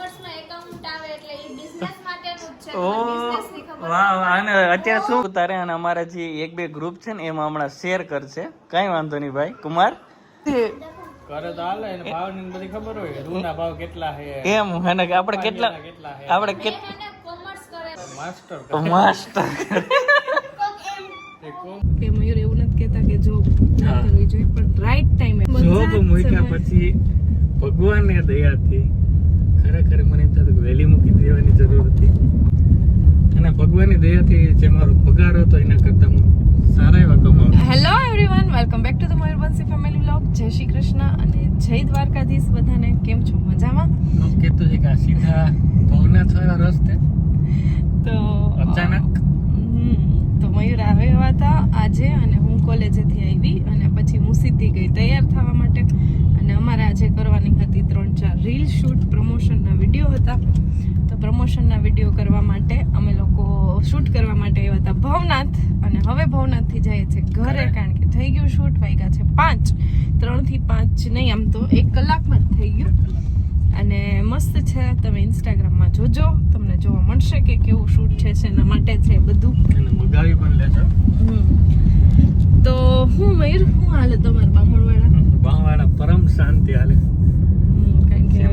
કોમર્સમાં account આવે એટલે એ business માટેનું જ છે. ઓ વાહ વાહ અને અત્યારે શું ઉતારે અને અમારા જે એક બે ગ્રુપ છે ને એમાં હમણાં શેર કરશે. કઈ વાંધો નહીં ભાઈ. કુમાર? કરે તો હાલે એને ભાવની બધી ખબર હોય. રૂના ભાવ કેટલા છે? એમ અને આપણે કેટલા કેટલા આપણે કેટ કોમર્સ કરે. માસ્ટર માસ્ટર કે મયુર એવું નથી કહેતા કે જોબ ના કરવી જોઈએ પણ રાઈટ ટાઈમે જોબ મૂક્યા પછી ભગવાનની દયાથી ખરેખર મને એમ થતું કે વહેલી મૂકી દેવાની જરૂર હતી. અને ભગવાનની દયાથી જે મારો પગાર હતો એના કરતા હું સારા એવા કમાવતો hello everyone welcome back to the Mayurvanshi family vlog જય શ્રી કૃષ્ણ અને જય દ્વારકાધીશ બધાને. કેમ છો? મજામાં? આમ કહેતું છે કે આ સીધા ભવનાથ થયો રસ્તે. તો અચાનક? તો મયુર આવ્યા હતા આજે અને હું કોલેજેથી આવી અને પછી હું સીધી ગઈ તૈયાર થવા માટે. અમારે આજે કરવાની હતી ત્રણ ચાર રીલ શૂટ પ્રમોશનના વીડિયો હતા. તો પ્રમોશનના વીડિયો કરવા માટે અમે લોકો શૂટ કરવા માટે આવ્યા હતા ભવનાથ. અને હવે ભવનાથથી જઈએ છીએ ઘરે કારણ કે થઈ ગયું શૂટ વાગ્યા છે પાંચ. ત્રણથી પાંચ નહીં આમ તો એક કલાકમાં જ થઈ ગયું. અને મસ્ત છે તમે ઇન્સ્ટાગ્રામમાં જોજો તમને જોવા મળશે કે કેવું શૂટ છે એના માટે છે બધું. મગાવી પણ લેજો. તો હું મયુર હું હાલે તમારા બાવાળા પરમ શાંતિ હાલે. કારણ કે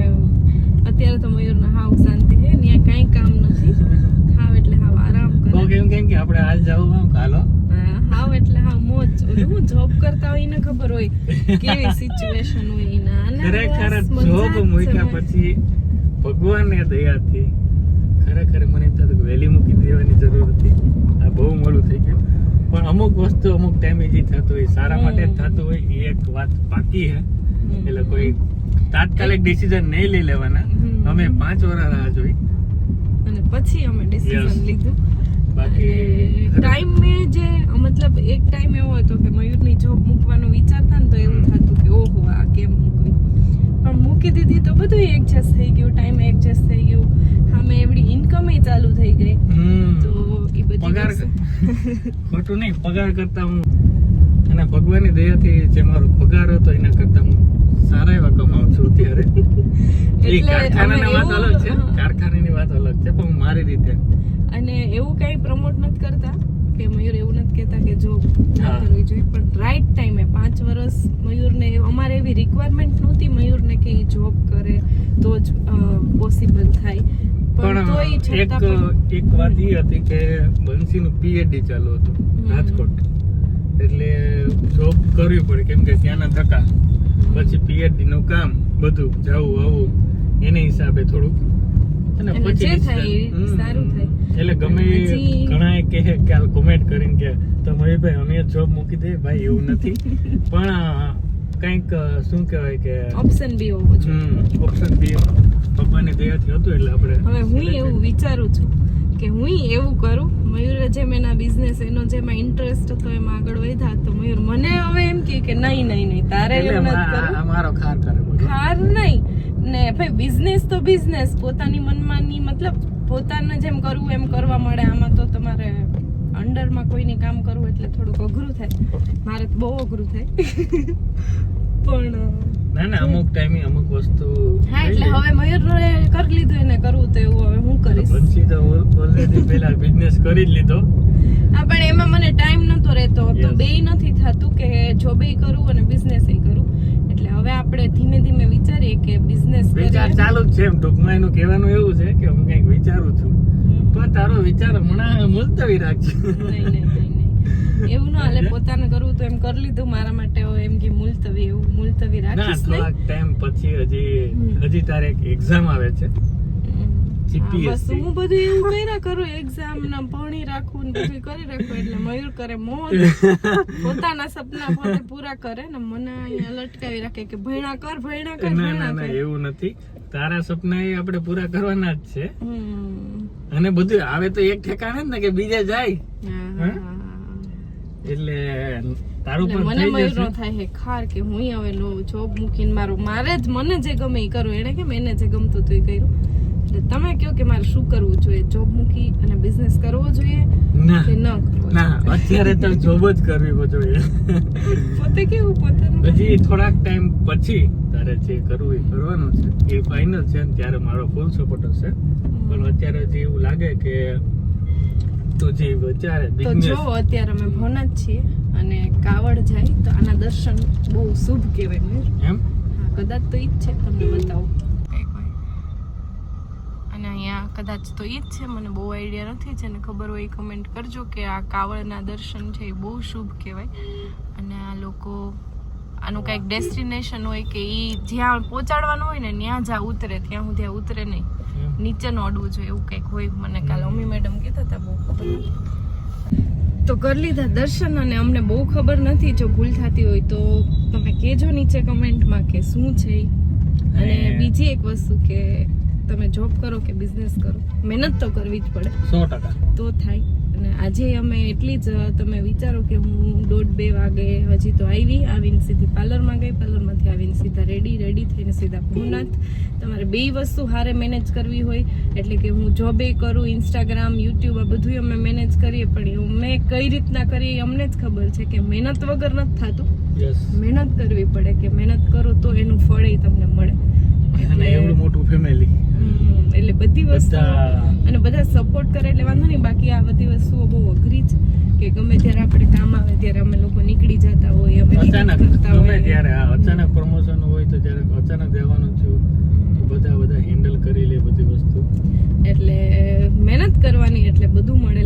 અત્યારે તો મયુરના હાવ શાંતિ છે ત્યાં કાંઈ કામ નથી. હાવ એટલે હાવ આરામ કરે. કેમ કેમ કે આપણે હાલ જવું આમ હાલો. હાવ એટલે હાવ મોજ. હું જોબ કરતા હોય એને ખબર હોય કેવી સિચ્યુએશન હોય એના. ખરેખર જોબ મૂક્યા પછી ભગવાનની દયાથી ખરેખર મને એમ થતું વહેલી મૂકી દેવાની જરૂર હતી. આ બહુ મોડું થઈ ગયું. પણ અમુક વસ્તુ અમુક ટાઈમે જે થતું હોય સારા માટે જ થતું હોય એ એક વાત બાકી છે. એટલે કોઈ તાત્કાલિક ડિસિઝન નહીં લઈ લેવાના. અમે પાંચ વર્ષ રાહ જોઈ. અને પછી અમે ડિસિઝન લીધું. બાકી ટાઈમ મે જે મતલબ એક ટાઈમ એવો હતો કે મયુરની જોબ મૂકવાનો વિચારતા ને તો એવું થતું કે ઓહો આ કેમ મૂકવી પણ મૂકી દીધી તો બધું એડજસ્ટ થઈ ગયું ટાઈમ એડજસ્ટ થઈ ગયું. સામે એવડી ઇન્કમ ચાલુ થઈ ગઈ. તો પગાર ખોટું નહીં પગાર કરતા હું અને ભગવાનની દયાથી જે મારો પગાર હતો એના કરતા હું સારા એવા કમાઉં છું અત્યારે. એ કારખાનાની વાત અલગ છે કારખાનાની વાત અલગ છે પણ મારી રીતે. અને એવું કઈ પ્રમોટ નથી કરતા? કે મયુર એવું નથી કહેતા કે જોબ ના કરવી જોઈએ પણ રાઈટ ટાઈમે પાંચ વર્ષ મયુરને અમારે એવી રિક્વાયરમેન્ટ નહોતી મયુરને કે એ જોબ કરે તો જ પોસિબલ થાય. પણ એક એક વાત એ હતી કે બંસીનું પીએચડી ચાલુ હતું રાજકોટ. એટલે જોબ કરવી પડે કેમ કે ત્યાંના ધક્કા. પછી પીએચડી નું કામ બધું જવું આવું એને હિસાબે થોડુંક. અને. સારું થાય. એટલે ગમે ઘણા કહે કે હાલ કોમેન્ટ કરીને કે તો ભાઈ અમે જોબ મૂકી દે. ભાઈ એવું નથી. પણ કંઈક શું કહેવાય કે ઓપ્શન બી હોવો જોઈએ. ઓપ્શન બી ભગવાનની દયાથી હતું એટલે આપણે હવે હું એવું વિચારું છું કે હું એવું કરું મયુરે જેમ એના બિઝનેસ એનો જેમાં ઇન્ટરેસ્ટ હતો એમાં આગળ વધ્યા તો મયુર મને હવે એમ કહે કે નહીં નહીં નહીં તારે એવું નથી મારો ખાર કરે ખાર નહીં. ને ભાઈ બિઝનેસ તો બિઝનેસ પોતાની મનમાની મતલબ પોતાને જેમ કરવું એમ કરવા મળે આમાં તો તમારે અંડરમાં કોઈની કામ કરવું એટલે થોડુંક અઘરું થાય. મારે તો બહુ અઘરું થાય. પણ ના ના અમુક ટાઈમે અમુક વસ્તુ હા એટલે હવે મયુર કરી લીધું એને કરવું તો એવું હવે હું કરીશ. બંસી તો ઓલરેડી પહેલા બિઝનેસ કરી જ લીધો. હા પણ એમાં મને ટાઈમ નતો રહેતો તો બેય નથી થતું કે જોબે કરું અને બિઝનેસ કરું. એટલે હવે આપણે ધીમે ધીમે વિચારીએ કે બિઝનેસ વિચાર ચાલુ જ છે એમ ટૂંકમાં એનું કહેવાનું એવું છે કે હું કંઈક વિચારું છું. પણ તારો વિચાર હમણાં મુલતવી રાખજે. નહીં નહીં. એવું ના હાલે પોતાને કરવું તો એમ કરી લીધું મારા માટે એમ કે મુલતવી એવું મુલતવી ના રાખીશ નહીં. ટાઈમ પછી હજી હજી તારે એક એક્ઝામ આવે છે. GPSC. હા, બધું એવું કર્યા કરું એક્ઝામ ના ભણી રાખું ને બધું કરી રાખું એટલે મયુર કરે મોજ. પોતાના સપના પોતે પૂરા કરે ને મને અહીંયા લટકાવી રાખે કે ભણ્યા કર ભણ્યા કર ના ના ના એવું નથી. તારા સપના એ આપણે પૂરા કરવાના જ છે. અને બધું આવે તો એક ઠેકાણે જ ને કે બીજે જાય. હા, એટલે તારું પણ મને મયુર થાય હે ખાર કે હું હવે નો જોબ મૂકીને મારું મારે જ મને જે ગમે એ કરું. એને કેમ એને જે ગમતું હતું એ કર્યું. એટલે તમે કહો કે મારે શું કરવું જોઈએ? જોબ મૂકી અને બિઝનેસ કરવો જોઈએ ના કે ન કરવો ના અત્યારે તો જોબ જ કરવી જોઈએ. પોતે કેવું? પોતાનું પછી થોડાક ટાઈમ પછી તારે જે કરવું એ કરવાનું છે. એ ફાઇનલ છે ત્યારે મારો ફૂલ સપોર્ટ હશે. પણ અત્યારે જે એવું લાગે કે તું જે વિચારે તો જો અત્યારે અમે ભવનાથ છીએ અને કાવડ જાય તો આના દર્શન બહુ શુભ કહેવાય એમ? હા કદાચ તો ઈ જ છે તમને બતાવું. અને અહીંયા કદાચ તો ઈ જ છે મને બહુ આઈડિયા નથી જેને ખબર હોય કમેન્ટ કરજો કે આ કાવડના દર્શન છે એ બહુ શુભ કહેવાય. અને આ લોકો આનું કંઈક ડેસ્ટિનેશન હોય કે ઈ જ્યાં પહોંચાડવાનું હોય ને ત્યાં જ્યાં ઉતરે ત્યાં સુધી આ ઉતરે નહીં. નીચે નોડવું જોઈએ એવું કંઈક હોય. મને કાલે અમી મેડમ કહેતા હતા બહુ ખબર નથી તો કરી લીધા દર્શન અને અમને બહુ ખબર નથી જો ભૂલ થતી હોય તો તમે કહેજો નીચે કમેન્ટમાં કે શું છે અને બીજી એક વસ્તુ કે તમે જોબ કરો કે બિઝનેસ કરો? મહેનત તો કરવી જ પડે. સો ટકા. તો થાય. અને આજે અમે એટલી જ તમે વિચારો કે હું દોઢ બે વાગે હજી તો આવી આવીને સીધી પાર્લરમાં ગઈ પાર્લરમાંથી આવીને સીધા રેડી રેડી થઈને સીધા ભવનાથ તમારે બે વસ્તુ હારે મેનેજ કરવી હોય એટલે કે હું જોબે કરું ઇન્સ્ટાગ્રામ યુટ્યુબ આ બધું અમે મેનેજ કરીએ પણ મેં કઈ રીતના કરીએ અમને જ ખબર છે કે મહેનત વગર નથી થતું. મહેનત કરવી પડે કે મહેનત કરો તો એનું ફળ એ તમને મળે. અને એવડું મોટું ફેમિલી એટલે બધી વસ્તુ અને બધા સપોર્ટ કરે એટલે વાંધો બાકી આ બધી વસ્તુઓ બહુ અઘરી છે કે ગમે ત્યારે આપણે કામ આવે ત્યારે અમે લોકો નીકળી જતા હોય અમે અચાનક ગમે. ત્યારે અચાનક પ્રમોશન હોય તો જ્યારે અચાનક જવાનું થયું બધા બધા હેન્ડલ કરી લે બધી વસ્તુ એટલે મહેનત કરવાની એટલે બધું મળે.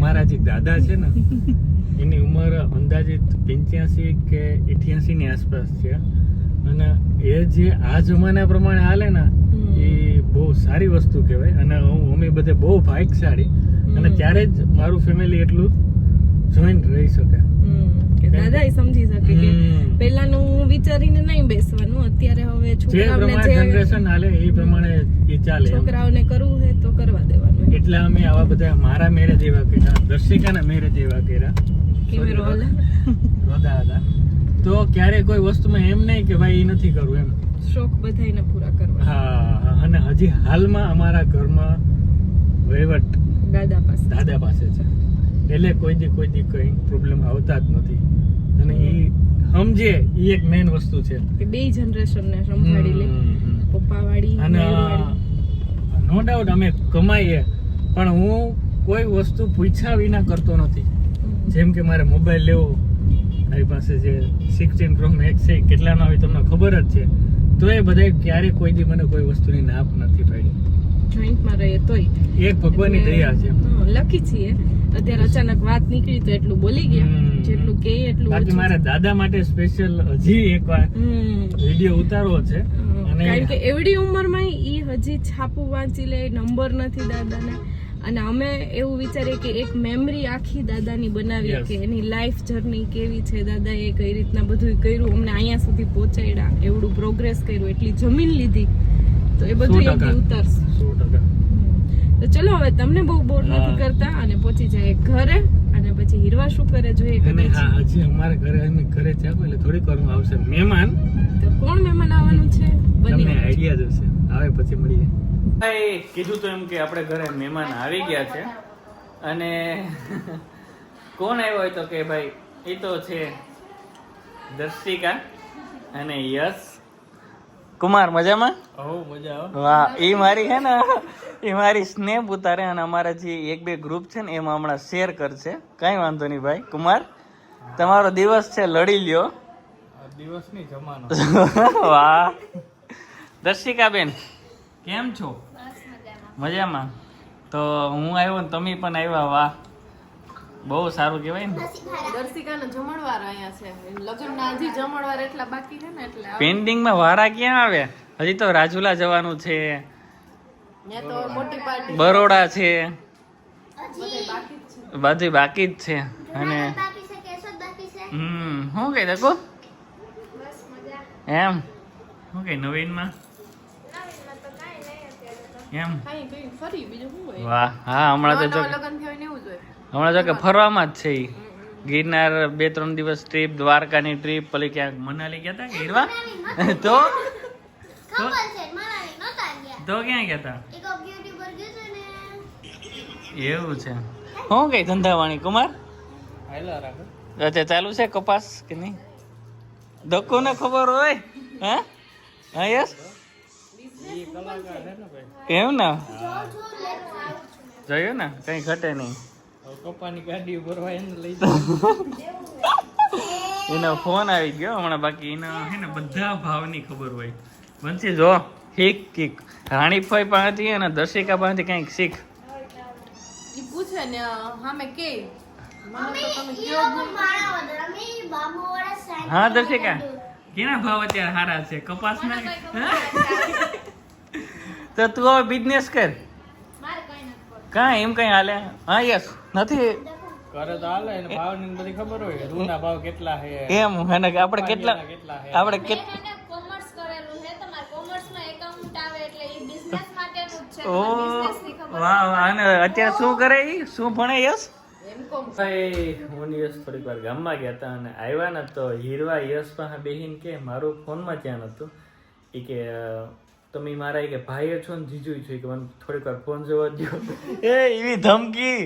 મારા જે દાદા છે ને એની ઉંમર અંદાજિત પંચ્યાસી કે ઇઠ્યાસી ની આસપાસ છે અને એ જે આ જમાના પ્રમાણે હાલે ને. એ બહુ સારી વસ્તુ કહેવાય. અને હું અમે બધે બહુ ભાગશાળી અને ત્યારે જ મારું ફેમિલી એટલું જોઈન્ટ રહી શકે. દાદા એ સમજી શકે કે પહેલાનું વિચારીને નહીં બેસવાનું અત્યારે હવે છોકરાઓને જે જનરેશન હાલે એ પ્રમાણે એ ચાલે એમ. છોકરાઓને કરવું તો કરવા દેવાનું. એટલે અમે આવા બધા મારા મેરેજ એવા કર્યા દર્શિકાના મેરેજ એવા કર્યા. કેમેરો હાલે રોદા હતા. તો ક્યારે કોઈ વસ્તુમાં એમ નહીં કે ભાઈ એ નથી કરવું એમ. શોખ બધા પૂરા હા અને હજી હાલમાં અમારા ઘરમાં વહીવટ દાદા પાસે. દાદા પાસે છે. એટલે કોઈ દી કોઈ દી કઈ પ્રોબ્લેમ આવતા જ નથી. અને એ સમજે એ એક મેઇન વસ્તુ છે. બે જનરેશન ને સંભાળી લે. હમ. પપ્પા વાળી અને નો ડાઉટ અમે કમાઈએ પણ હું કોઈ વસ્તુ પૂછ્યા વિના કરતો નથી. જેમ કે મારે મોબાઈલ લેવો મારી પાસે જે સિક્સટીન પ્રો મેક્સ છે કેટલાનો આવી તમને ખબર જ છે. તો એ બધાય ક્યારે કોઈ દી મને કોઈ વસ્તુની નાપ નથી પાડી. જોઈન્ટમાં રહીએ તોય. એક ભગવાનની દયા છે. લખી છીએ. અત્યારે અચાનક વાત નીકળી તો એટલું બોલી ગયા. જેટલું કે એટલું બાકી મારા દાદા માટે સ્પેશિયલ હજી એકવાર. વીડિયો ઉતારવો છે. કારણ કે એવડી ઉંમરમાં ઈ હજી છાપું વાંચી લે નંબર નથી દાદાને. અને અમે એવું વિચારીએ કે એક મેમરી આખી દાદાની બનાવીએ કે એની લાઈફ જર્ની કેવી છે દાદાએ કઈ રીતના બધું કર્યું અમને અહીંયા સુધી પહોંચાડ્યા એવડું પ્રોગ્રેસ કર્યું એટલી જમીન લીધી. તો એ બધું એક. ઉતારશું. તો ચલો હવે તમને બહુ બોર નથી કરતા અને પહોંચી જાય ઘરે અને પછી હીરવા શું કરે જોઈએ અને કદાચ? હા હજી અમારે ઘરે અમે ઘરે જાવ એટલે થોડીક વારમાં આવશે. મહેમાન? તો કોણ મહેમાન આવવાનું છે? તમને આઈડિયા જ હશે. આવે પછી મળીએ. કીધું તો એમ કે આપણે ઘરે મહેમાન આવી ગયા છે. અને કોણ આવ્યો હોય તો કે ભાઈ એ તો છે દર્શિકા અને યશ. કુમાર મજામાં? મજા વાહ એ મારી હે ને એ મારી સ્નેપ ઉતારે અને અમારા જે એક બે ગ્રુપ છે ને એમાં હમણાં શેર કરશે. કાંઈ વાંધો નહીં ભાઈ. કુમાર તમારો દિવસ છે લડી લ્યો. દિવસ દિવસની જમાનો. વાહ. દર્શિકા બેન કેમ છો? મજામાં. તો હું આવ્યો ને તમે પણ આવ્યા વાહ. બહુ સારું કહેવાય ને. દર્શિકાનો જમણવાર અહીંયા છે. લગ્નના હજી જમણવાર એટલા બાકી છે ને એટલે પેન્ડિંગમાં વારા ક્યાં આવે? હજી તો રાજુલા જવાનું છે. તો મોટી પાર્ટી બરોડા છે. બધી બાકી જ છે. બધું બાકી જ છે. અને હમ શું કહી દકો એમ. શું કહી નવીનમાં તો કાંઈ નહીં અત્યારે તો એમ? વાહ હા હમણાં તો હમણાં જો કે ફરવામાં જ છે એ ગિરનાર બે ત્રણ દિવસ ટ્રીપ દ્વારકાની ટ્રીપ પેલી ક્યાંક મનાલી ગયા હતા ગીરવા? તો? તો? ક્યાં ગયા હતા એવું છે. શું કઈ ધંધાવાણી કુમાર? હાલા અત્યારે ચાલુ છે કપાસ કે નહીં? ધક્કો ને ખબર હોય હા? હા યસ? એમ ને જો જો લેટ આવું છું જોયું ને? કઈ ઘટે નહીં. હવે ગાડી ભરવા એને લઈ એનો ફોન આવી ગયો. હમણાં બાકી એના હે ને બધા ભાવની ખબર હોય. બનશી જો. ઠીક ઠીક રાણીભાઈ પાસેથી અને દર્શિકા પાસેથી કંઈક શીખ. પૂછે ને કે? હા દર્શિકા કેના ભાવ અત્યારે સારા છે? કપાસના તો તું હવે બિઝનેસ કર. કાં એમ કઈ હાલે? હા યસ નથી? કરે તો હાલે એને ભાવની ખબર હોય રૂના ભાવ કેટલા એમ એને કે આપણે કેટલા કેટલા આપણે કેટ મેં એને કોમર્સ કરેલું છે. તમારે કોમર્સમાં એકાઉન્ટ આવે એટલે એ બિઝનેસ માટેનું જ છે. ઓ બિઝનેસની ખબર વાહ વાહ અને અત્યારે શું કરે ઈ? શું ભણે યસ ભાઈ હું યશ થોડીક વાર ગામમાં ગયા હતા અને આવ્યા ને તો હીરવા યશ પાસે બેહીન કે મારું ફોનમાં ધ્યાન હતું. એ કે તમે મારા કે ભાઈ છો ને જીજુ છો કે મને થોડીક વાર ફોન જોવા દો એ એવી ધમકી.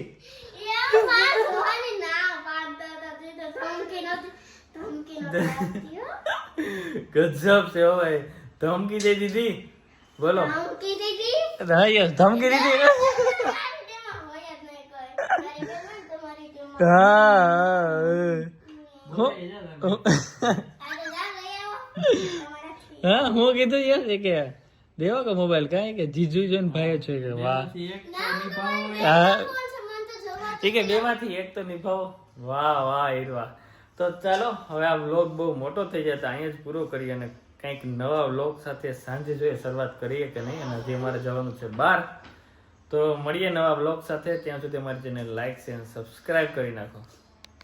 ગજબ છે હો ભાઈ. ધમકી દે દીધી. બોલો. ધમકી દીધી? હા યસ ધમકી દીધી. હા હો આજે જા લઈ આવો તમારાથી. હા હું કીધું યસ એ કે દેવો કે મોબાઈલ? કાંઈ કે જીજુ જોઈને ભાઈ છે કે વાહ. ઠીક છે બેમાંથી એક તો નિભાવો. વાહ વાહ હીરવા. તો ચાલો હવે આ વ્લોગ બહુ મોટો થઈ જાય તો અહીંયા જ પૂરો કરીએ અને કંઈક નવા વ્લોગ સાથે સાંજે જોઈએ શરૂઆત કરીએ કે નહીં અને હજી અમારે જવાનું છે બહાર. તો મળીએ નવા વ્લોગ સાથે. ત્યાં સુધી અમારી ચેનલ લાઈક છે અને સબસ્ક્રાઈબ કરી નાખો.